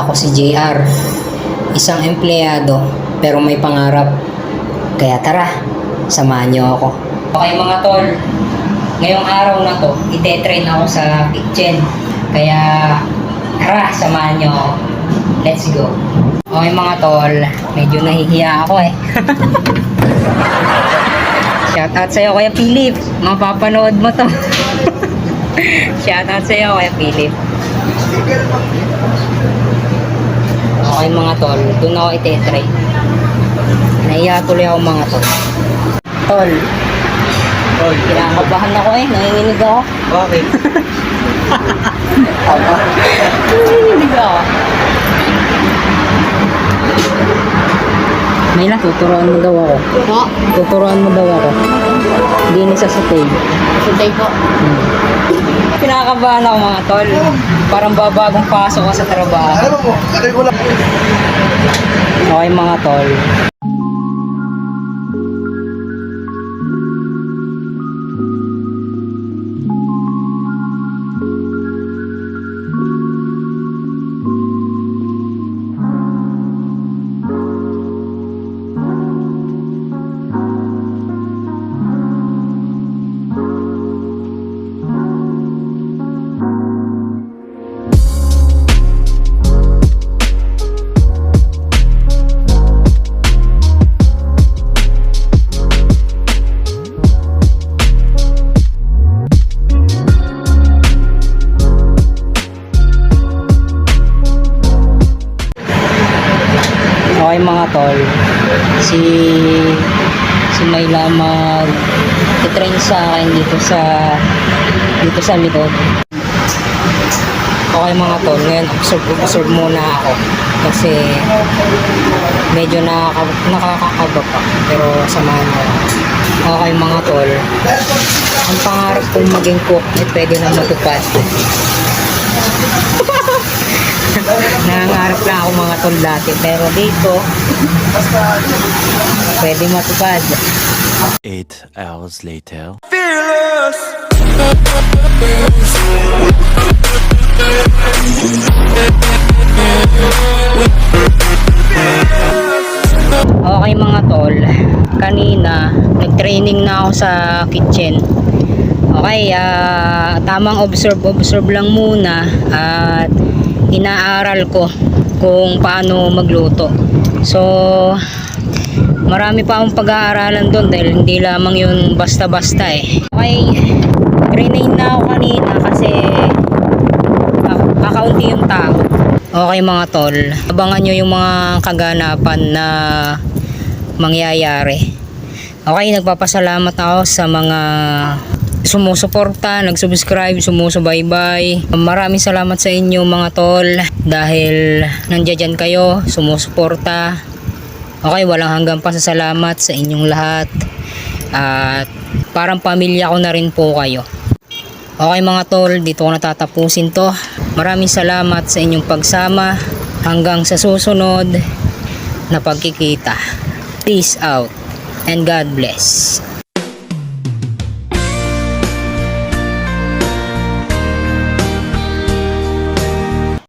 Ako si JR, isang empleyado pero may pangarap. Kaya tara, samahan niyo ako. Okay mga tol, ngayong araw na to, ite-train ako sa kitchen. Kaya tara, samahan niyo ako. Let's go. Okay mga tol, medyo nahihiya ako eh. Shoutout sa'yo Kuya Philip, mapapanood mo to. Shoutout sa'yo Kuya Philip. Okay mga tol, doon ako ite-try. Naiya tuloy ako mga tol. Tol, Tol, kinakabahan ako eh, nanginginig ako. bakit? Nanginginig ako. May na, tuturuan mo daw ako. Po, Tuturuan mo daw ako. Hindi sa sutay. sutay po. Hmm. Kinakabahan ako mga tol. Parang babagong pasok ko sa trabaho. Okay mga tol. Okay mga tol. Si si Mayla mag train sa akin dito sa dito sa likod. Okay mga tol, ngayon observe, observe muna ako kasi medyo nakaka, nakakakaba pa pero samahan mo. Okay mga tol, ang pangarap kong maging cook ay pwede na matupad. Nangangarap na ako mga tol dati pero dito pwede matupad. Eight hours later. Okay mga tol, kanina nag-training na ako sa kitchen. Okay, ah, tamang observe-observe lang muna at inaaral ko kung paano magluto. So, marami pa akong pag-aaralan doon dahil hindi lamang yun basta-basta eh. Okay, training na ako kanina kasi ka- kakaunti yung tao. Okay mga tol, abangan nyo yung mga kaganapan na mangyayari. Okay, nagpapasalamat ako sa mga sumusuporta, nagsubscribe, sumusubaybay. Maraming salamat sa inyo mga tol dahil nandiyan kayo, sumusuporta. Okay, walang hanggang pasasalamat sa inyong lahat. At parang pamilya ko na rin po kayo. Okay mga tol, dito ko natatapusin to. Maraming salamat sa inyong pagsama. Hanggang sa susunod na pagkikita. Peace out and God bless.